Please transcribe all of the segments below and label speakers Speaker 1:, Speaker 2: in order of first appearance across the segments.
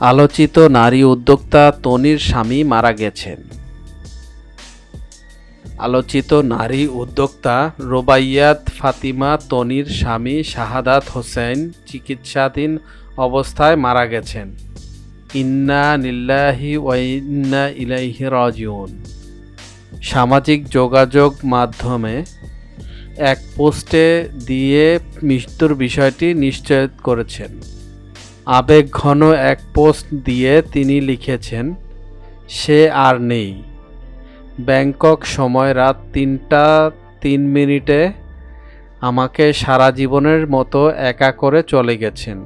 Speaker 1: আলোচিত নারী উদ্যোক্তা তনির স্বামী মারা গেছেন। আলোচিত নারী উদ্যোক্তা রোবাইয়াত ফাতিমা তনির স্বামী শাহাদাত হোসেন চিকিৎসাধীন অবস্থায় মারা গেছেন। ইন্না নিল্লাহি ওয়াইন্না ইলাইহি রাজিউন। সামাজিক যোগাযোগ মাধ্যমে এক পোস্টে দিয়ে মৃত্যুর বিষয়টি নিশ্চয় করেছেন। আবেগঘন এক পোস্ট দিয়ে তিনি লিখেছেন, সে আর নেই। ব্যাংকক সময় রাত তিনটা তিন মিনিটে আমাকে সারা জীবনের মতো একা করে চলে গেছেন।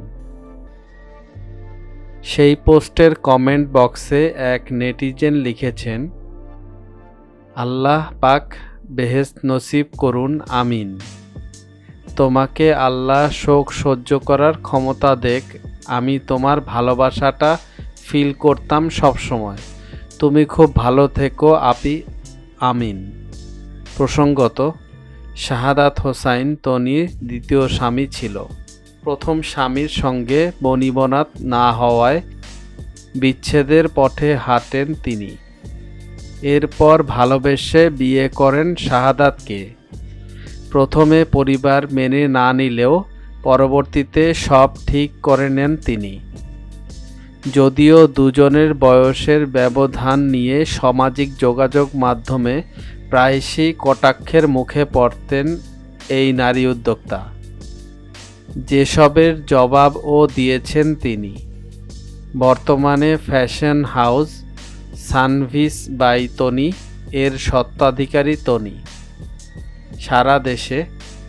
Speaker 1: সেই পোস্টের কমেন্ট বক্সে এক নেটিজেন লিখেছেন, আল্লাহ পাক বেহেস্ত নসিব করুন, আমিন। তোমাকে আল্লাহ শোক সহ্য করার ক্ষমতা দেখ আমি তোমার ভালোবাসাটা ফিল করতাম সব সময়। তুমি খুব ভালো থেকো, আপি। আমিন। প্রসঙ্গত, শাহাদাত হোসাইন তনির দ্বিতীয় স্বামী ছিল। প্রথম স্বামীর সঙ্গে বনিবনাত না হওয়ায় বিচ্ছেদের পথে হাঁটেন তিনি। এরপর ভালোবেসে বিয়ে করেন শাহাদাতকে। প্রথমে পরিবার মেনে না নিলেও পরবর্তীতে সব ঠিক করে নেন তিনি। যদিও দুজনের বয়সের ব্যবধান নিয়ে সামাজিক যোগাযোগ মাধ্যমে প্রায়শই কটাক্ষের মুখে পড়তেন এই নারী উদ্যোক্তা। যেসবের জবাবও দিয়েছেন তিনি। বর্তমানে fashion house, Sanvees by Toni এর স্বত্বাধিকারী তনি। সারা দেশে